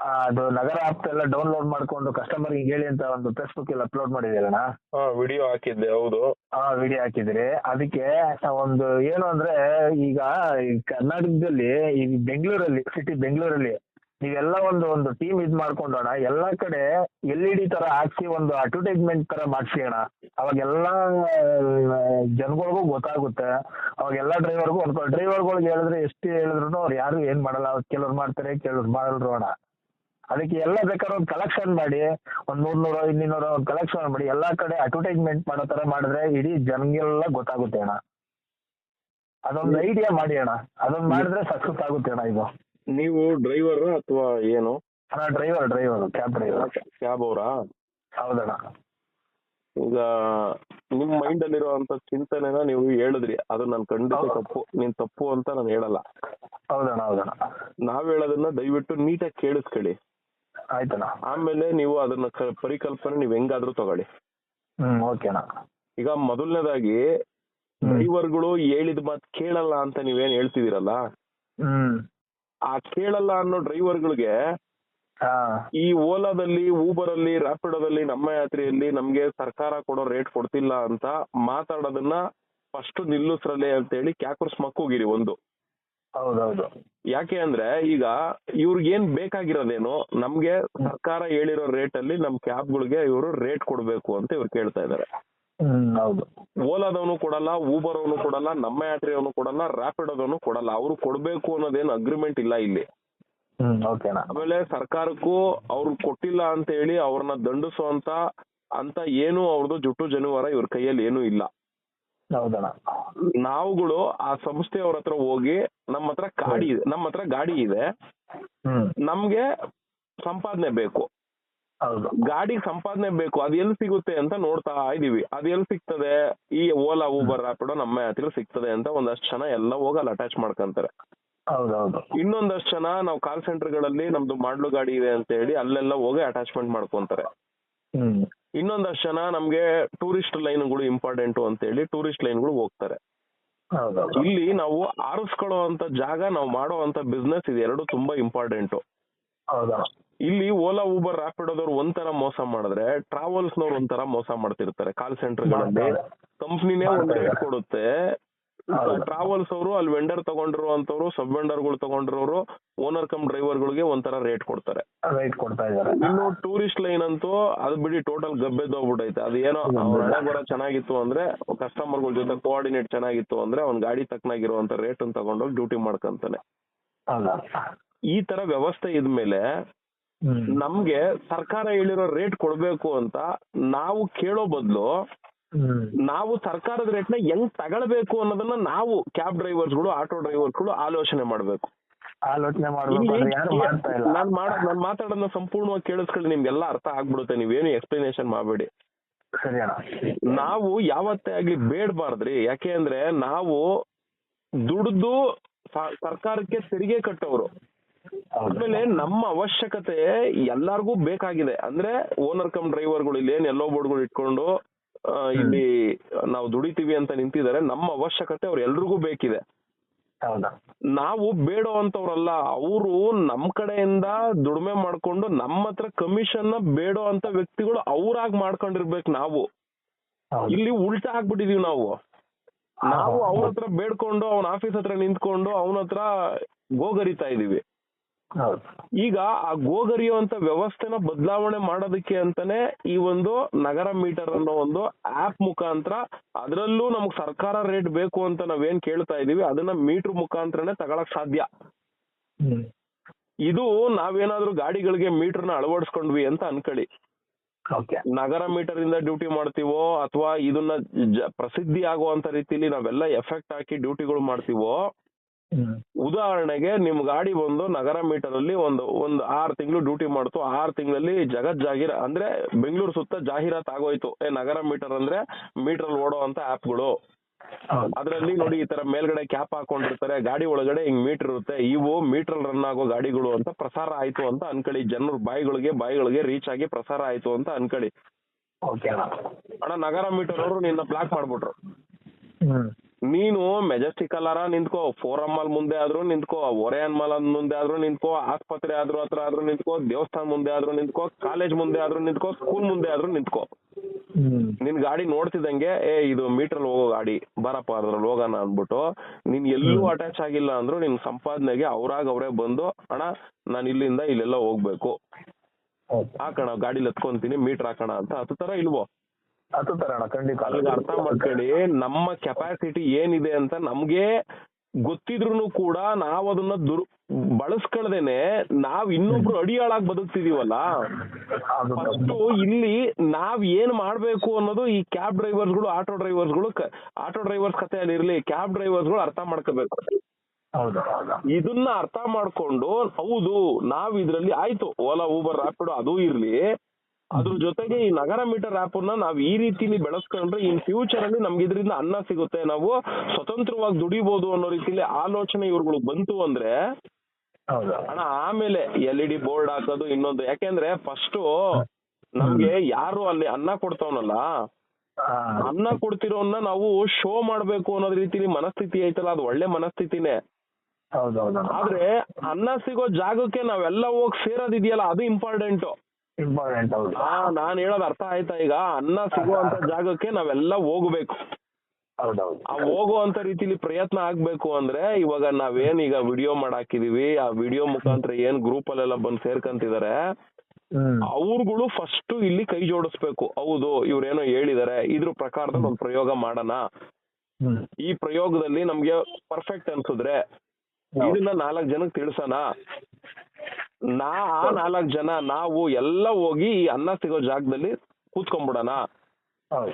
ಅದು ನಗರ ಆಪ್ ಎಲ್ಲ ಡೌನ್ಲೋಡ್ ಮಾಡ್ಕೊಂಡು ಕಸ್ಟಮರ್ ಹೇಳಿ ಅಂತ ಒಂದು ಫೇಸ್ಬುಕ್ ಅಲ್ಲಿ ಅಪ್ಲೋಡ್ ಮಾಡಿದ್ದೀರಣ್ಣ ಹಾ ವಿಡಿಯೋ ಹಾಕಿದ್ದೆ ಹೌದು. ಆ ವಿಡಿಯೋ ಹಾಕಿದ್ರಿ. ಅದಕ್ಕೆ ಒಂದು ಏನು ಅಂದ್ರೆ ಈಗ ಈ ಕರ್ನಾಟಕದಲ್ಲಿ ಈ ಬೆಂಗಳೂರಲ್ಲಿ ಸಿಟಿ ಬೆಂಗಳೂರಲ್ಲಿ ನೀವೆಲ್ಲ ಒಂದು ಒಂದು ಟೀಮ್ ಇದ್ ಮಾಡ್ಕೊಂಡೋಣ ಎಲ್ಲಾ ಕಡೆ ಎಲ್ ಇ ಡಿ ತರ ಹಾಕ್ಸಿ ಒಂದು ಅಡ್ವರ್ಟೈಸ್ಮೆಂಟ್ ತರ ಮಾಡ್ಸಿ ಅಣ್ಣ. ಅವಾಗೆಲ್ಲ ಜನಗಳಿಗೂ ಗೊತ್ತಾಗುತ್ತೆ. ಅವಾಗೆಲ್ಲ ಡ್ರೈವರ್ಗೂ ಒಂದು ಡ್ರೈವರ್ಗಳಿಗೆ ಹೇಳಿದ್ರೆ ಎಷ್ಟು ಹೇಳಿದ್ರು ಅವ್ರು ಯಾರು ಏನ್ ಮಾಡಲ್ಲ. ಕೆಲವ್ರು ಮಾಡ್ತಾರೆ ಕೆಲವ್ರು ಮಾಡಲ್ರು ಅಣ್ಣ. ಅದಕ್ಕೆ ಎಲ್ಲ ಬೇಕಾದ್ರೆ ಒಂದು ಕಲೆಕ್ಷನ್ ಮಾಡಿ ಒಂದ್ ನೂರ್ ನೂರು ಇನ್ನೂರು ಒಂದು ಕಲೆಕ್ಷನ್ ಮಾಡಿ ಎಲ್ಲಾ ಕಡೆ ಅಡ್ವರ್ಟೈಸ್ಮೆಂಟ್ ಮಾಡೋ ತರ ಮಾಡಿದ್ರೆ ಇಡೀ ಜನಗೆಲ್ಲ ಗೊತ್ತಾಗುತ್ತೆ ಅಣ್ಣ. ಅದೊಂದು ಐಡಿಯಾ ಮಾಡಿ ಅಣ್ಣ. ಅದೊಂದು ಮಾಡಿದ್ರೆ ಸಕ್ಸಸ್ ಆಗುತ್ತೆ ಅಣ್ಣ ಇದು. ನೀವು ಡ್ರೈವರ್ ಅಥವಾ ಏನು? ಅಣ್ಣ driver driver cab driver cab ಅವರಾ? ಹೌದಣ್ಣ. ಈಗ ನಿಮ್ ಮೈಂಡ್ ಅಲ್ಲಿರುವಂತ ಚಿಂತನೆನ ನೀವು ಹೇಳಿದ್ರಿ. ಅದು ನನ್ ಖಂಡಿತ ತಪ್ಪು ನೀನ್ ತಪ್ಪು ಅಂತ ನಾನು ಹೇಳಲ್ಲ. ಹೌದಣ್ಣ ಹೌದಣ್ಣ. ನಾವ್ ಹೇಳೋದನ್ನ ದಯವಿಟ್ಟು ನೀಟಾಗಿ ಕೇಳಿಸ್ಕೊಳ್ಳಿ. ಆಯ್ತಣ್ಣ. ಆಮೇಲೆ ನೀವು ಅದನ್ನ ಕ- ಪರಿಕಲ್ಪನೆ ನೀವ್ ಹೆಂಗಾದ್ರೂ ತಗೊಳ್ಳಿ. ಹ್ಮ್ ಓಕೆ ಅಣ್ಣ. ಈಗ ಮೊದಲನೇದಾಗಿ. ಡ್ರೈವರ್ಗಳು ಹೇಳಿದ ಮಾತ್ ಕೇಳಲ್ಲ ಅಂತ ನೀವೇನ್ ಹೇಳ್ತಿದ್ದೀರಲ್ಲ? ಹ್ಮ್. ಆ ಕೇಳಲ್ಲ ಅನ್ನೋ ಡ್ರೈವರ್ಗಳಿಗೆ ಹಾ. ಈ ಓಲಾದಲ್ಲಿ ಊಬರ್ ಅಲ್ಲಿ ರಾಪಿಡೋದಲ್ಲಿ ನಮ್ಮ ಯಾತ್ರೆಯಲ್ಲಿ ನಮ್ಗೆ ಸರ್ಕಾರ ಕೊಡೋ ರೇಟ್ ಕೊಡ್ತಿಲ್ಲ ಅಂತ ಮಾತಾಡೋದನ್ನ ಫಸ್ಟ್ ನಿಲ್ಲಿಸ್ರಲ್ಲೇ ಅಂತ ಹೇಳಿ ಕ್ಯಾಕರ್ಸ್ ಮಕ್ಕೋಗಿರಿ ಒಂದು. ಹೌದೌದು. ಯಾಕೆ ಅಂದ್ರೆ ಈಗ ಇವ್ರಿಗೆ ಏನ್ ಬೇಕಾಗಿರೋದೇನು ನಮ್ಗೆ ಸರ್ಕಾರ ಹೇಳಿರೋ ರೇಟ್ ಅಲ್ಲಿ ನಮ್ ಕ್ಯಾಬ್ಗಳಿಗೆ ಇವರು ರೇಟ್ ಕೊಡ್ಬೇಕು ಅಂತ ಇವ್ರು ಕೇಳ್ತಾ ಇದಾರೆ. ಹ್ಮ್ ಹೌದು. ಓಲಾದವನು ಕೊಡಲ್ಲ ಊಬರ್ ಅವನು ಕೊಡಲ್ಲ ನಮ್ಮ ಯಾತ್ರೆಯವನು ಕೊಡಲ್ಲ ರ್ಯಾಪಿಡೋದವನು ಕೊಡಲ್ಲ ಅವ್ರು ಕೊಡ್ಬೇಕು ಅನ್ನೋದೇನು ಅಗ್ರಿಮೆಂಟ್ ಇಲ್ಲ ಇಲ್ಲಿ. ಹ್ಮ್ ಆಮೇಲೆ ಸರ್ಕಾರಕ್ಕೂ ಅವ್ರು ಕೊಟ್ಟಿಲ್ಲ ಅಂತ ಹೇಳಿ ಅವ್ರನ್ನ ದಂಡಿಸುವಂತ ಅಂತ ಏನು ಅವ್ರದ್ದು ಜುಟ್ಟು ಜನುವಾರ ಇವ್ರ ಕೈಯಲ್ಲಿ ಏನೂ ಇಲ್ಲ. ಹೌದಣ್ಣ. ನಾವುಗಳು ಆ ಸಂಸ್ಥೆಯವ್ರ ಹತ್ರ ಹೋಗಿ ನಮ್ಮ ಹತ್ರ ಗಾಡಿ ಇದೆ ನಮ್ಮ ಹತ್ರ ಗಾಡಿ ಇದೆ. ನಮ್ಗೆ ಸಂಪಾದನೆ ಬೇಕು. ಹೌದು. ಗಾಡಿ ಸಂಪಾದನೆ ಬೇಕು. ಅದ್ ಎಲ್ಲಿ ಸಿಗುತ್ತೆ ಅಂತ ನೋಡ್ತಾ ಇದೀವಿ. ಅದ್ ಎಲ್ಲಿ ಸಿಗ್ತದೆ? ಈ ಓಲಾ ಊಬರ್ ಆಪಿಡ ನಮ್ಮ ಹತ್ರ ಸಿಗ್ತದೆ ಅಂತ ಒಂದಷ್ಟು ಜನ ಎಲ್ಲ ಹೋಗಿ ಅಲ್ಲಿ ಅಟ್ಯಾಚ್ ಮಾಡ್ಕೊಂತಾರೆ. ಹೌದೌದು. ಇನ್ನೊಂದಷ್ಟು ಜನ ನಾವು ಕಾಲ್ ಸೆಂಟರ್ಗಳಲ್ಲಿ ನಮ್ದು ಮಾಡ್ಲು ಗಾಡಿ ಇದೆ ಅಂತ ಹೇಳಿ ಅಲ್ಲೆಲ್ಲ ಹೋಗಿ ಅಟ್ಯಾಚ್ಮೆಂಟ್ ಮಾಡ್ಕೊಂತಾರೆ. ಇನ್ನೊಂದಷ್ಟು ಜನ ನಮ್ಗೆ ಟೂರಿಸ್ಟ್ ಲೈನ್ಗಳು ಇಂಪಾರ್ಟೆಂಟ್ ಅಂತ ಹೇಳಿ ಟೂರಿಸ್ಟ್ ಲೈನ್ಗಳು ಹೋಗ್ತಾರೆ ಇಲ್ಲಿ ನಾವು ಆರಿಸ್ಕೊಳ್ಳೋ ಅಂತ ಜಾಗ ನಾವು ಮಾಡೋ ಅಂತ ಬಿಸ್ನೆಸ್ ಇದು ಎರಡು ತುಂಬಾ ಇಂಪಾರ್ಟೆಂಟ್ ಇಲ್ಲಿ ಓಲಾ ಊಬರ್ ರ್ಯಾಪಿಡೋದವ್ರು ಒಂಥರ ಮೋಸ ಮಾಡಿದ್ರೆ ಟ್ರಾವೆಲ್ಸ್ ನವ್ರು ಒಂಥರ ಮೋಸ ಮಾಡ್ತಿರ್ತಾರೆ. ಕಾಲ್ ಸೆಂಟರ್ಗಳಲ್ಲಿ ಕಂಪ್ನಿನೇ ಒಂದು. ರೇಟ್ ಕೊಡುತ್ತೆ. ಟ್ರಾವೆಲ್ಸ್ ಅವರು ಅಲ್ಲಿ ವೆಂಡರ್ ತಗೊಂಡಿರುವಂತವ್ರು ಸಬ್ ವೆಂಡರ್ಗಳು ತಗೊಂಡಿರೋರು ಓನರ್ ಕಮ್ ಡ್ರೈವರ್ಗಳಿಗೆ ಒಂಥರ ರೇಟ್ ಕೊಡ್ತಾರೆ. ರೈಟ್ ಕೊಡ್ತಾ ಇದ್ದಾರೆ. ಇನ್ನು ಟೂರಿಸ್ಟ್ ಲೈನ್ ಅಂತೂ ಅದು ಬಿಡಿ ಟೋಟಲ್ ಗಬ್ಬೆದ್ದೋಗ್ಬಿಟ್ಟೈತೆ ಅದು ಏನೋ ಕೂಡ ಬರ ಚೆನ್ನಾಗಿತ್ತು ಅಂದ್ರೆ ಕಸ್ಟಮರ್ಗಳ ಜೊತೆ ಕೋಆರ್ಡಿನೇಟ್ ಚೆನ್ನಾಗಿತ್ತು ಅಂದ್ರೆ ಅವ್ನ್ ಗಾಡಿ ತಕ್ಕನಾಗಿರುವಂತ ರೇಟ್ ಅನ್ನು ತಗೊಂಡೋಗಿ ಡ್ಯೂಟಿ ಮಾಡ್ಕೊಂತಾನೆ. ಈ ತರ ವ್ಯವಸ್ಥೆ ಇದ್ಮೇಲೆ ನಮ್ಗೆ ಸರ್ಕಾರ ಹೇಳಿರೋ ರೇಟ್ ಕೊಡ್ಬೇಕು ಅಂತ ನಾವು ಕೇಳೋ ಬದಲು ನಾವು ಸರ್ಕಾರದ ರೇಟ್ನ ಹೆಂಗ್ ತಗೊಳ್ಬೇಕು ಅನ್ನೋದನ್ನ ನಾವು ಕ್ಯಾಬ್ ಡ್ರೈವರ್ಸ್ಗಳು ಆಟೋ ಡ್ರೈವರ್ಸ್ಗಳು ಆಲೋಚನೆ ಮಾಡ್ಬೇಕು. ಆಲೋಚನೆ ಮಾಡ್ಬೇಕು ಅಂದ್ರೆ ಯಾರು ಮಾಡ್ತಾ ಇಲ್ಲ. ನಾನ್ ಮಾಡ ನಾನ್ ಮಾತಾಡೋದನ್ನ ಸಂಪೂರ್ಣವಾಗಿ ಕೇಳಿಸ್ಕೊಳ್ಳಿ ನಿಮ್ಗೆಲ್ಲ ಅರ್ಥ ಆಗ್ಬಿಡುತ್ತೆ ನೀವೇನು ಎಕ್ಸ್ಪ್ಲನೇಷನ್ ಮಾಡಬೇಡಿ. ನಾವು ಯಾವತ್ತೇ ಆಗ್ಲಿ ಬೇಡಬಾರ್ದ್ರಿ ಯಾಕೆ ಅಂದ್ರೆ ನಾವು ದುಡ್ದು ಸರ್ಕಾರಕ್ಕೆ ತೆರಿಗೆ ಕಟ್ಟೋರು. ಆಮೇಲೆ ನಮ್ಮ ಅವಶ್ಯಕತೆ ಎಲ್ಲಾರ್ಗೂ ಬೇಕಾಗಿದೆ. ಅಂದ್ರೆ ಓನರ್ ಕಮ್ ಡ್ರೈವರ್ಗಳು ಇಲ್ಲಿ ಏನ್ ಎಲ್ಲೋ ಬೋರ್ಡ್ಗಳು ಇಟ್ಕೊಂಡು ಇಲ್ಲಿ ನಾವು ದುಡಿತೀವಿ ಅಂತ ನಿಂತಿದ್ದಾರೆ. ನಮ್ಮ ಅವಶ್ಯಕತೆ ಅವ್ರೆಲ್ರಿಗೂ ಬೇಕಿದೆ. ನಾವು ಬೇಡೋ ಅಂತವ್ರಲ್ಲ ಅವರು ನಮ್ ಕಡೆಯಿಂದ ದುಡಿಮೆ ಮಾಡ್ಕೊಂಡು ನಮ್ಮ ಹತ್ರ ಕಮಿಷನ್ನ ಬೇಡೋ ಅಂತ ವ್ಯಕ್ತಿಗಳು ಅವ್ರಾಗ್ ಮಾಡ್ಕೊಂಡಿರ್ಬೇಕು ನಾವು. ಇಲ್ಲಿ ಉಲ್ಟಾ ಆಗ್ಬಿಟ್ಟಿದೀವಿ ನಾವು. ನಾವು ಅವ್ರ ಹತ್ರ ಬೇಡ್ಕೊಂಡು ಅವನ ಆಫೀಸ್ ಹತ್ರ ನಿಂತ್ಕೊಂಡು ಅವನ ಹತ್ರ ಗೋಗರಿತಾ ಇದೀವಿ. ಈಗ ಆ ಗೋಗರಿಯುವಂತ ವ್ಯವಸ್ಥೆನ ಬದಲಾವಣೆ ಮಾಡೋದಕ್ಕೆ ಅಂತಾನೆ ಈ ಒಂದು ನಗರ ಮೀಟರ್ ಅನ್ನೋ ಒಂದು ಆಪ್ ಮುಖಾಂತರ ಅದರಲ್ಲೂ ನಮ್ಗೆ ಸರ್ಕಾರ ರೇಟ್ ಬೇಕು ಅಂತ ನಾವೇನ್ ಕೇಳ್ತಾ ಇದೀವಿ ಅದನ್ನ ಮೀಟರ್ ಮುಖಾಂತರನೇ ತಗೊಳಕ್ ಸಾಧ್ಯ. ಇದು ನಾವೇನಾದ್ರೂ ಗಾಡಿಗಳಿಗೆ ಮೀಟರ್ನ ಅಳವಡಿಸ್ಕೊಂಡ್ವಿ ಅಂತ ಅನ್ಕೊಳ್ಳಿ. ಓಕೆ. ನಗರ ಮೀಟರ್ ಇಂದ ಡ್ಯೂಟಿ ಮಾಡ್ತೀವೋ ಅಥವಾ ಇದನ್ನ ಪ್ರಸಿದ್ಧಿ ಆಗುವಂತ ರೀತಿಲಿ ನಾವೆಲ್ಲ ಎಫೆಕ್ಟ್ ಹಾಕಿ ಡ್ಯೂಟಿಗಳು ಮಾಡ್ತೀವೋ ಉದಾಹರಣೆಗೆ ನಿಮ್ ಗಾಡಿ ಬಂದು ನಗರ ಮೀಟರ್ ಅಲ್ಲಿ ಒಂದು ಒಂದು ಆರ್ ತಿಂಗಳು ಡ್ಯೂಟಿ ಮಾಡ್ತು ಆರ್ ತಿಂಗಳಲ್ಲಿ ಜಗತ್ ಜಾಹೀರ ಅಂದ್ರೆ ಬೆಂಗಳೂರು ಸುತ್ತ ಜಾಹೀರಾತ್ ಆಗೋಯ್ತು. ಏ ನಗರ ಮೀಟರ್ ಅಂದ್ರೆ ಮೀಟರ್ ಅಲ್ಲಿ ಓಡೋ ಅಂತ ಆಪ್ಗಳು ಅದರಲ್ಲಿ ನೋಡಿ ಈ ತರ ಮೇಲ್ಗಡೆ ಕ್ಯಾಪ್ ಹಾಕೊಂಡಿರ್ತಾರೆ ಗಾಡಿ ಒಳಗಡೆ ಹಿಂಗ್ ಮೀಟರ್ ಇರುತ್ತೆ ಇವು ಮೀಟರ್ ರನ್ ಆಗೋ ಗಾಡಿಗಳು ಅಂತ ಪ್ರಸಾರ ಆಯ್ತು ಅಂತ ಅನ್ಕೊಳ್ಳಿ ಜನರ ಬಾಯಿಗಳಿಗೆ ಬಾಯಿಗಳಿಗೆ ರೀಚ್ ಆಗಿ ಪ್ರಸಾರ ಆಯ್ತು ಅಂತ ಅನ್ಕೊಳ್ಳಿ ಓಕೆ ಅಣ್ಣ. ಅಣ್ಣ ನಗರ ಮೀಟರ್ ಅವರು ನಿನ್ನ ಬ್ಲಾಕ್ ಮಾಡ್ಬಿಟ್ರು. ನೀನು ಮೆಜೆಸ್ಟಿಕ್ ಅಲ್ಲಾರ ನಿಂತ್ಕೋ ಫೋರಮ್ ಅಲ್ಲಿ ಮುಂದೆ ಆದ್ರೂ ನಿಂತ್ಕೋ ಒರೆಯನ್ ಮಾಲ್ ಮುಂದೆ ಆದ್ರೂ ನಿಂತ್ಕೋ ಆಸ್ಪತ್ರೆ ಆದ್ರೂ ಹತ್ರ ಆದ್ರೂ ನಿಂತ್ಕೋ ದೇವಸ್ಥಾನ ಮುಂದೆ ಆದ್ರೂ ನಿಂತ್ಕೋ ಕಾಲೇಜ್ ಮುಂದೆ ಆದ್ರೂ ನಿಂತ್ಕೋ ಸ್ಕೂಲ್ ಮುಂದೆ ಆದ್ರೂ ನಿಂತ್ಕೋ. ನಿನ್ ಗಾಡಿ ನೋಡ್ತಿದ್ದಂಗೆ ಏ ಇದು ಮೀಟರ್ ಹೋಗೋ ಗಾಡಿ ಬರಪ್ಪ ಅದ್ರಲ್ಲಿ ಹೋಗೋಣ ಅಂದ್ಬಿಟ್ಟು ನೀನ್ ಎಲ್ಲೂ ಅಟ್ಯಾಚ್ ಆಗಿಲ್ಲ ಅಂದ್ರು ನಿನ್ ಸಂಪಾದನೆಗೆ ಅವ್ರಾಗ ಅವರೇ ಬಂದು ಅಣ್ಣ ನಾನು ಇಲ್ಲಿಂದ ಇಲ್ಲೆಲ್ಲ ಹೋಗ್ಬೇಕು. ಹಾಕೋಣ ಗಾಡಿಲಿ ಹತ್ಕೊಂತೀನಿ ಮೀಟರ್ ಹಾಕೋಣ ಅಂತ ಅದು ತರ ಇಲ್ವೋ? ಅದು ತರ ಅಣ್ಣ ಖಂಡಿತ. ಅಲ್ಲಿಗೆ ಅರ್ಥ ಮಾಡ್ಕೊಳ್ಳಿ ನಮ್ಮ ಕೆಪಾಸಿಟಿ ಏನಿದೆ ಅಂತ ನಮ್ಗೆ ಗೊತ್ತಿದ್ರು ಕೂಡ ನಾವ್ ಅದನ್ನ ದುರ್ ಬಳಸ್ಕೊಳ್ದೇನೆ ನಾವ್ ಇನ್ನೊಬ್ರು ಅಡಿಯಾಳಾಗ್ ಬದುಕ್ತಿದೀವಲ್ಲ? ಅದು ಫಸ್ಟ್ ಇಲ್ಲಿ ನಾವ್ ಏನ್ ಮಾಡ್ಬೇಕು ಅನ್ನೋದು ಈ ಕ್ಯಾಬ್ ಡ್ರೈವರ್ಸ್ಗಳು ಆಟೋ ಡ್ರೈವರ್ಸ್ಗಳು ಆಟೋ ಡ್ರೈವರ್ಸ್ ಕಥೆಯಲ್ಲಿ ಇರ್ಲಿ ಕ್ಯಾಬ್ ಡ್ರೈವರ್ಸ್ಗಳು ಅರ್ಥ ಮಾಡ್ಕೋಬೇಕು. ಇದನ್ನ ಅರ್ಥ ಮಾಡ್ಕೊಂಡು ಹೌದು ನಾವ್ ಇದ್ರಲ್ಲಿ ಆಯ್ತು ಓಲಾ ಊಬರ್ ರಾಪಿಡೋ ಅದು ಇರ್ಲಿ. ಅದ್ರ ಜೊತೆಗೆ ಈ ನಗರ ಮೀಟರ್ ಆಪ್ ಅನ್ನ ನಾವ್ ಈ ರೀತಿಲಿ ಬೆಳೆಸ್ಕೊಂಡ್ರೆ ಇನ್ ಫ್ಯೂಚರ್ ಅಲ್ಲಿ ನಮ್ಗೆ ಇದರಿಂದ ಅನ್ನ ಸಿಗುತ್ತೆ. ನಾವು ಸ್ವತಂತ್ರವಾಗಿ ದುಡಿಬಹುದು ಅನ್ನೋ ರೀತಿಲಿ ಆಲೋಚನೆ ಇವ್ರುಗಳಿಗೆ ಬಂತು ಅಂದ್ರೆ ಹೌದು. ಅಣ್ಣ ಆಮೇಲೆ ಎಲ್ ಇ ಡಿ ಬೋರ್ಡ್ ಹಾಕೋದು ಇನ್ನೊಂದು. ಯಾಕೆಂದ್ರೆ ಫಸ್ಟ್ ನಮ್ಗೆ ಯಾರು ಅಲ್ಲಿ ಅನ್ನ ಕೊಡ್ತಾವನಲ್ಲ? ಅನ್ನ ಕೊಡ್ತಿರೋನ್ನ ನಾವು ಶೋ ಮಾಡ್ಬೇಕು ಅನ್ನೋದ್ ರೀತಿಲಿ ಮನಸ್ಥಿತಿ ಐತಲ್ಲ ಅದು ಒಳ್ಳೆ ಮನಸ್ಥಿತಿನೇ. ಆದ್ರೆ ಅನ್ನ ಸಿಗೋ ಜಾಗಕ್ಕೆ ನಾವೆಲ್ಲ ಹೋಗಿ ಸೇರೋದಿದೆಯಲ್ಲ ಅದು ಇಂಪಾರ್ಟೆಂಟ್ ಇಂಪಾರ್ಟೆಂಟ್ ಹೌದು. ಆ ನಾನ್ ಹೇಳೋದು ಅರ್ಥ ಆಯ್ತಾ ಈಗ? ಅನ್ನ ಸಿಗುವಂತ ಜಾಗಕ್ಕೆ ನಾವೆಲ್ಲ ಹೋಗ್ಬೇಕು. ಹೌದೌದು. ಆ ಹೋಗುವಂತ ರೀತಿಲಿ ಪ್ರಯತ್ನ ಆಗ್ಬೇಕು ಅಂದ್ರೆ ಇವಾಗ ನಾವೇನ್ ಈಗ ವಿಡಿಯೋ ಮಾಡಾಕಿದೀವಿ ಆ ವಿಡಿಯೋ ಮುಖಾಂತರ ಏನ್ ಗ್ರೂಪ್ ಅಲ್ಲೆಲ್ಲ ಬಂದು ಸೇರ್ಕಂತಿದಾರೆ ಅವ್ರುಗಳು ಫಸ್ಟ್ ಇಲ್ಲಿ ಕೈ ಜೋಡಿಸ್ಬೇಕು. ಹೌದು ಇವ್ರೇನೋ ಹೇಳಿದಾರೆ ಇದ್ರ ಪ್ರಕಾರದಲ್ಲಿ ಒಂದು ಪ್ರಯೋಗ ಮಾಡೋಣ. ಈ ಪ್ರಯೋಗದಲ್ಲಿ ನಮ್ಗೆ ಪರ್ಫೆಕ್ಟ್ ಅನ್ಸಿದ್ರೆ ಇದನ್ನ ನಾಲ್ಕ್ ಜನಕ್ಕೆ ತಿಳಿಸೋಣ. ನಾ ಆ ನಾಲ್ಕ್ ಜನ ನಾವು ಎಲ್ಲ ಹೋಗಿ ಈ ಅನ್ನ ಸಿಗೋ ಜಾಗದಲ್ಲಿ ಕೂತ್ಕೊಂಡ್ಬಿಡೋಣ ಬಿಡೋಣ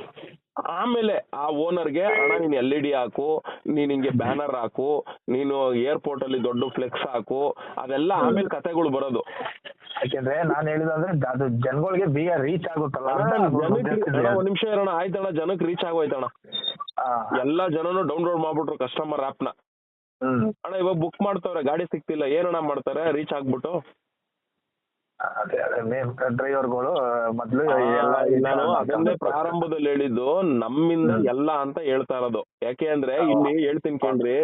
ಆಮೇಲೆ ಆ ಓನರ್ಗೆ ಅಣ್ಣ ನೀನ್ ಎಲ್ ಇ ಡಿ ಹಾಕು ನೀನ್ ಹಿಂಗೆ ಬ್ಯಾನರ್ ಹಾಕು ನೀನು ಏರ್ಪೋರ್ಟ್ ಅಲ್ಲಿ ದೊಡ್ಡ ಫ್ಲೆಕ್ಸ್ ಹಾಕು ಅದೆಲ್ಲ ಆಮೇಲೆ ಕತೆಗಳು ಬರೋದು. ಯಾಕೆಂದ್ರೆ ನಾನು ಹೇಳಿದಂದ್ರೆ ಅದು ಜನಗಳಿಗೆ ಬೇಗ ರೀಚ್ ಆಗುತ್ತಲ್ಲ. ಒಂದ್ ನಿಮಿಷ ಇರೋಣ ಆಯ್ತಣ್ಣ ಜನಕ್ಕೆ ರೀಚ್ ಆಗೋಯ್ತಣ್ಣ. ಎಲ್ಲಾ ಜನನು ಡೌನ್ಲೋಡ್ ಮಾಡ್ಬಿಟ್ರು ಕಸ್ಟಮರ್ ಆಪ್ನ. ಹ್ಮ್. ಅಣ್ಣ ಇವಾಗ ಬುಕ್ ಮಾಡ್ತಾವ್ರೆ ಗಾಡಿ ಸಿಗ್ತಿಲ್ಲ ಏನಣ್ಣ ಮಾಡ್ತಾರೆ? ರೀಚ್ ಆಗ್ಬಿಟ್ಟು? ಅದೇ ಅದೇ ಮೇನ್ ಡ್ರೈವರ್ಗಳು ಮೊದ್ಲು ಆ, ಎಲ್ಲ ನಾನು ಅದನ್ನೇ ಪ್ರಾರಂಭದಲ್ಲಿ ಹೇಳಿದ್ದು ನಮ್ಮಿಂದ ಎಲ್ಲ ಅಂತ ಹೇಳ್ತಾ ಇರೋದು. ಯಾಕೆ ಅಂದ್ರೆ ಇಲ್ಲಿ ಹೇಳ್ತೀನಿ ಕೇಳ್ರಿ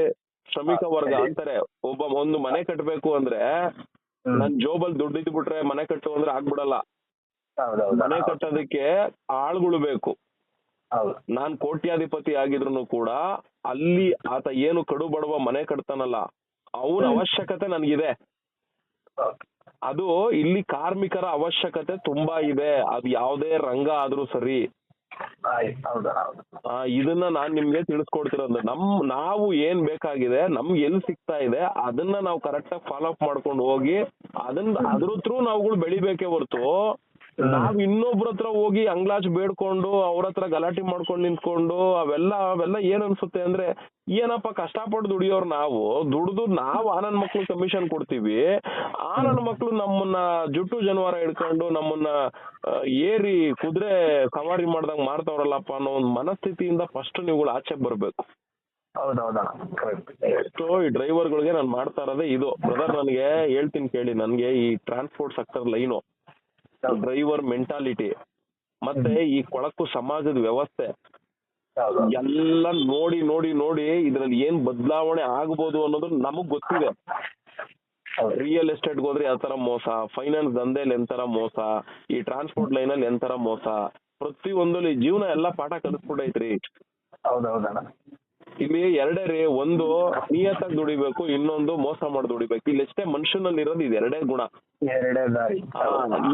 ಶ್ರಮಿಕ ವರ್ಗ ಅಂತಾರೆ ಒಬ್ಬ ಒಂದು ಮನೆ ಕಟ್ಟಬೇಕು ಅಂದ್ರೆ. ನನ್ ಜೋಬಲ್ ದುಡ್ಡು ಇದ್ಬಿಟ್ರೆ ಮನೆ ಕಟ್ಟು ಅಂದ್ರೆ ಆಗ್ಬಿಡಲ್ಲ. ಮನೆ ಕಟ್ಟೋದಕ್ಕೆ ಆಳ್ಗಳು ಬೇಕು. ನಾನ್ ಕೋಟ್ಯಾಧಿಪತಿ ಆಗಿದ್ರು ಕೂಡ ಅಲ್ಲಿ ಆತ ಏನು ಕಡು ಬಡವ ಮನೆ ಕಟ್ತಾನಲ್ಲ ಅವನ ಅವಶ್ಯಕತೆ ನನ್ಗಿದೆ. ಅದು ಇಲ್ಲಿ ಕಾರ್ಮಿಕರ ಅವಶ್ಯಕತೆ ತುಂಬಾ ಇದೆ. ಅದು ಯಾವುದೇ ರಂಗ ಆದ್ರೂ ಸರಿ. ಇದನ್ನ ನಾನ್ ನಿಮ್ಗೆ ತಿಳಿಸ್ಕೊಡ್ತಿರೋದು ನಮ್ ನಾವು ಏನ್ ಬೇಕಾಗಿದೆ ನಮ್ಗೆ ಎಲ್ಲಿ ಸಿಗ್ತಾ ಇದೆ ಅದನ್ನ ನಾವು ಕರೆಕ್ಟ್ ಆಗಿ ಫಾಲೋ ಅಪ್ ಮಾಡ್ಕೊಂಡು ಹೋಗಿ ಅದನ್ನ ಅದ್ರ ಥ್ರೂ ನಾವುಗಳು ಬೆಳಿಬೇಕೇ ಹೊರ್ತು ನಾವ್ ಇನ್ನೊಬ್ರ ಹತ್ರ ಹೋಗಿ ಅಂಗ್ಲಾಚ್ ಬೇಡ್ಕೊಂಡು ಅವ್ರ ಹತ್ರ ಗಲಾಟೆ ಮಾಡ್ಕೊಂಡು ನಿಂತ್ಕೊಂಡು ಅವೆಲ್ಲ ಅವೆಲ್ಲ ಏನ್ ಅನ್ಸುತ್ತೆ ಅಂದ್ರೆ ಏನಪ್ಪ ಕಷ್ಟಪಟ್ಟು ದುಡಿಯೋರ್ ನಾವು ದುಡ್ದು ನಾವ್ ಆನಂದ್ ನನ್ ಮಕ್ಳು ಕಮಿಷನ್ ಕೊಡ್ತೀವಿ ಆ ನನ್ ಮಕ್ಳು ನಮ್ಮನ್ನ ಜುಟ್ಟು ಜನವಾರ ಹಿಡ್ಕೊಂಡು ನಮ್ಮನ್ನ ಏರಿ ಕುದುರೆ ಸವಾರಿ ಮಾಡ್ದಂಗ್ ಮಾಡ್ತಾವ್ರಲ್ಲಪ್ಪ ಅನ್ನೋ ಒಂದು ಮನಸ್ಥಿತಿಯಿಂದ ಫಸ್ಟ್ ನೀವುಗಳು ಆಚೆ ಬರ್ಬೇಕು. ಸೊ ಈ ಡ್ರೈವರ್ಗಳಿಗೆ ನಾನು ಮಾಡ್ತಾ ಇರೋದೇ ಇದು. ಬ್ರದರ್ ನನಗೆ ಹೇಳ್ತೀನಿ ಕೇಳಿ ನನಗೆ ಈ transport sector line. Driver mentality ಮತ್ತೆ ಈ ಕೊಳಕು ಸಮಾಜದ ವ್ಯವಸ್ಥೆ ಎಲ್ಲ ನೋಡಿ ನೋಡಿ ನೋಡಿ ಇದ್ರಲ್ಲಿ ಏನ್ ಬದಲಾವಣೆ ಆಗ್ಬೋದು ಅನ್ನೋದು ನಮಗ್ ಗೊತ್ತಿದೆ. ರಿಯಲ್ ಎಸ್ಟೇಟ್ ಹೋದ್ರೆ ಯಾವ ತರ ಮೋಸ ಫೈನಾನ್ಸ್ ದಂಧೆಯಲ್ಲಿ ಎಂತರ ಮೋಸ ಈ ಟ್ರಾನ್ಸ್ಪೋರ್ಟ್ ಲೈನ್ ಅಲ್ಲಿ ಎಂತರ ಮೋಸ ಪ್ರತಿ ಒಂದಲ್ಲಿ ಜೀವನ ಎಲ್ಲಾ ಪಾಠ ಕಲಿಸ್ಬಿಟ್ಟೈತ್ರಿ. ಹೌದೌದಣ್ಣ ಇಲ್ಲಿ ಎರಡೇ ರೀ ಒಂದು ನಿಯತ್ತಾಗಿ ದುಡಿಬೇಕು ಇನ್ನೊಂದು ಮೋಸ ಮಾಡಿ ದುಡಿಬೇಕು. ಇಲ್ಲಿ ಎಷ್ಟೇ ಮನುಷ್ಯನಲ್ಲಿ ಇರೋದು ಇದು ಎರಡೇ ಗುಣ. ಎರಡೇ ದಾರಿ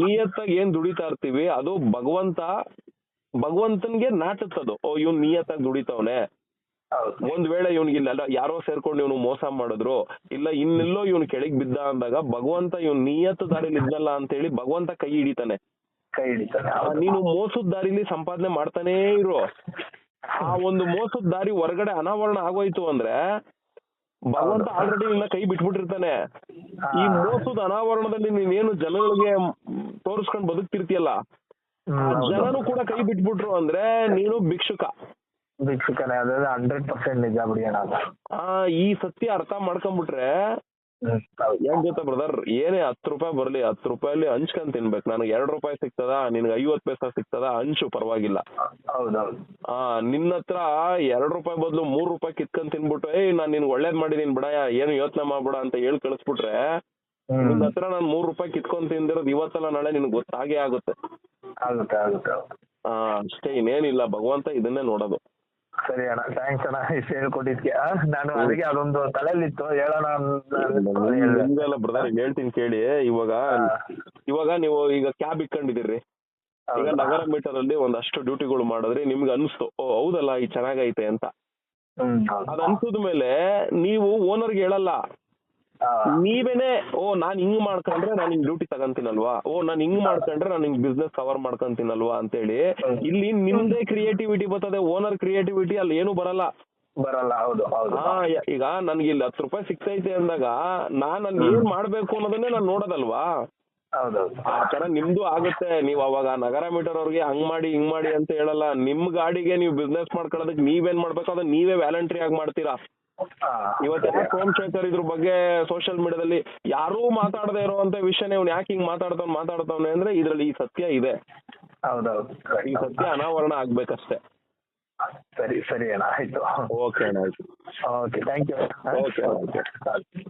ನಿಯತ್ತಾಗಿ ಏನ್ ದುಡಿತಾ ಇರ್ತೀವಿ ಅದು ಭಗವಂತ ಭಗವಂತನ್ಗೆ ನಾಟತ್ತದು ಓ ಇವ್ನ್ ನಿಯತ್ತಾಗಿ ದುಡಿತಾವ್ನೆ. ಒಂದ್ ವೇಳೆ ಇವನ್ಗೆ ಇಲ್ಲ ಯಾರೋ ಸೇರ್ಕೊಂಡು ಇವನು ಮೋಸ ಮಾಡಿದ್ರು ಇಲ್ಲ ಇನ್ನೆಲ್ಲೋ ಇವ್ನು ಕೆಳಗ್ ಬಿದ್ದ ಅಂದಾಗ ಭಗವಂತ ಇವ್ನ್ ನಿಯತ್ ದಾರಿಲಿ ಇದ್ನಲ್ಲ ಅಂತ ಹೇಳಿ ಭಗವಂತ ಕೈ ಹಿಡಿತಾನೆ. ಕೈ ಹಿಡಿತಾನೆ. ನೀನು ಮೋಸದ ದಾರಿಲಿ ಸಂಪಾದನೆ ಮಾಡ್ತಾನೇ ಇರು. ಆ ಒಂದು ಮೋಸದ ದಾರಿ ಹೊರಗಡೆ ಅನಾವರಣ ಆಗೋಯ್ತು ಅಂದ್ರೆ ಭಗವಂತ ಆಲ್ರೆಡಿ ನಿನ್ನ ಕೈ ಬಿಟ್ಬಿಟ್ಟಿರ್ತಾನೆ. ಈ ಮೋಸದ ಅನಾವರಣದಲ್ಲಿ ನೀನೇನು ಜನಗಳಿಗೆ ತೋರಿಸ್ಕೊಂಡು ಬದುಕ್ತಿರ್ತೀಯಲ್ಲ ಜನನು ಕೂಡ ಕೈ ಬಿಟ್ಬಿಟ್ರು ಅಂದ್ರೆ ನೀನು ಭಿಕ್ಷುಕ. ಭಿಕ್ಷುಕನೇ ಹಂಡ್ರೆಡ್ ಪರ್ಸೆಂಟ್ ನಿಜ ಬಿಡಿ ಈ ಸತ್ಯ ಅರ್ಥ ಮಾಡ್ಕೊಂಡ್ಬಿಟ್ರೆ ಏನ್ ಗೊತ್ತಾ ಬ್ರದರ್ ಏನೇ ಹತ್ತು ರೂಪಾಯಿ ಬರ್ಲಿ ಹತ್ತು ರೂಪಾಯಲ್ಲಿ ಹಂಚ್ಕೊಂಡ್ ತಿನ್ಬೇಕು. ನನಗೆ ಎರಡ್ ರೂಪಾಯಿ ಸಿಗ್ತದ? ನಿನಗೆ ಐವತ್ ಪೈಸಾ ಸಿಗ್ತದ? ಹಂಚು ಪರವಾಗಿಲ್ಲ. ಹೌದೌದು ಆ ನಿನ್ನ ಹತ್ರ ಎರಡ್ ರೂಪಾಯಿ ಬದಲು ಮೂರ್ ರೂಪಾಯಿ ಕಿತ್ಕೊಂಡ್ ತಿನ್ಬಿಟ್ಟು ಏಯ್ ನಾನ್ ನಿನ್ಗೆ ಒಳ್ಳೇದ್ ಮಾಡಿದೀನಿ ಬಿಡ ಏನು ಯೋಚನೆ ಮಾಡ್ಬೇಡ ಅಂತ ಹೇಳಿ ಕಳಿಸ್ಬಿಟ್ರೆ ನಿನ್ನ ಹತ್ರ ನಾನ್ ಮೂರ್ ರೂಪಾಯಿ ಕಿತ್ಕೊಂಡ್ ತಿಂದಿರೋದು ಇವತ್ತಲ್ಲ ನಾಳೆ ನಿನ್ಗೆ ಗೊತ್ತಾಗೇ ಆಗುತ್ತೆ. ಅಷ್ಟೇ ಇನ್ನೇನಿಲ್ಲ. ಭಗವಂತ ಇದನ್ನೇ ನೋಡೋದು. ಸರಿ ಅಣ್ಣ ಥ್ಯಾಂಕ್ಸ್ ಅಣ್ಣ ಇಷ್ಟು ಹೇಳ್ಕೊಟ್ಟಿದ್ಕೆ ನಾನು ಅದಕ್ಕೆ ಅದೊಂದು ತಲೆಯಲ್ಲಿತ್ತು. ಹೇಳೋಣ ಅಂತ ಹೇಳ್ದೆ. ನಿಮ್ಗೆಲ್ಲ ಬ್ರದರ್ ಹೇಳ್ತೀನಿ ಕೇಳಿ. ಇವಾಗ ಇವಾಗ ನೀವು ಈಗ ಕ್ಯಾಬ್ ಇಟ್ಕೊಂಡಿದ್ದೀರಿ. ಈಗ ನಗರ ಮೀಟರ್ ಅಲ್ಲಿ ಒಂದಷ್ಟು ಡ್ಯೂಟಿಗಳು ಮಾಡಿದ್ರೆ ನಿಮ್ಗೆ ಅನ್ಸ್ತು ಓ ಹೌದಲ್ಲ ಈ ಚೆನ್ನಾಗೈತೆ ಅಂತ. ಅದು ಅನ್ಸಿದ ಮೇಲೆ ನೀವು ಓನರ್ಗೆ ಹೇಳಲ್ಲ. ನೀವೇನೆ ಓ ನಾನ್ ಹಿಂಗ್ ಮಾಡ್ಕೊಂಡ್ರೆ ನಾನು ಹಿಂಗ್ ಡ್ಯೂಟಿ ತಗಂತೀನಲ್ವಾ? ಓ ನಾನ್ ಹಿಂಗ್ ಮಾಡ್ಕೊಂಡ್ರೆ ನಾನು ಹಿಂಗ್ ಬಿಸ್ನೆಸ್ ಕವರ್ ಮಾಡ್ಕೊಂತೀನಲ್ವಾ ಅಂತೇಳಿ ಹೇಳಿ ಇಲ್ಲಿ ನಿಮ್ದೇ ಕ್ರಿಯೇಟಿವಿಟಿ ಬರ್ತದೆ ಓನರ್ ಕ್ರಿಯೇಟಿವಿಟಿ ಅಲ್ಲಿ ಏನು ಬರಲ್ಲ. ಬರಲ್ಲ ಹೌದು ಹೌದು. ಹಾ ಈಗ ನನ್ಗೆ ಇಲ್ಲಿ ಹತ್ತು ರೂಪಾಯಿ ಸಿಗ್ತೈತೆ ಅಂದಾಗ ನಾನ್ ನನ್ಗೆ ಏನ್ ಮಾಡ್ಬೇಕು ಅನ್ನೋದನ್ನೇ ನಾನ್ ನೋಡೋದಲ್ವಾ? ಆ ತರ ನಿಮ್ದು ಆಗುತ್ತೆ. ನೀವ್ ಅವಾಗ ನಗರ ಮೀಟರ್ ಅವ್ರಿಗೆ ಹಂಗ್ ಮಾಡಿ ಹಿಂಗ್ ಮಾಡಿ ಅಂತ ಹೇಳಲ್ಲ. ನಿಮ್ ಗಾಡಿಗೆ ನೀವು ಬಿಸ್ನೆಸ್ ಮಾಡ್ಕೊಳ್ಳೋದಕ್ಕೆ ನೀವೇನ್ ಮಾಡ್ಬೇಕು? ಅದನ್ನ ನೀವೇ ವ್ಯಾಲಂಟ್ರಿ ಆಗಿ ಮಾಡ್ತೀರಾ? ಇವತ್ತು. ಯಾಕೆ ಸೋಮಶೇಖರ್ ಇದ್ರ ಬಗ್ಗೆ ಸೋಷಿಯಲ್ ಮೀಡಿಯಾದಲ್ಲಿ ಯಾರೂ ಮಾತಾಡದೇ ಇರುವಂತ ವಿಷಯನೇ ಇವ್ನು ಯಾಕೆ ಹಿಂಗ್ ಮಾತಾಡ್ತಾವ್ ಮಾತಾಡ್ತಾವ್ನೆ ಅಂದ್ರೆ ಇದ್ರಲ್ಲಿ ಈ ಸತ್ಯ ಇದೆ. ಹೌದೌದು ಈ ಸತ್ಯ ಅನಾವರಣ ಆಗ್ಬೇಕಷ್ಟೇ. ಸರಿ ಸರಿ ಅಣ್ಣ ಆಯ್ತು. ಓಕೆ ಅಣ್ಣ ಆಯ್ತು. Okay thank you okay okay.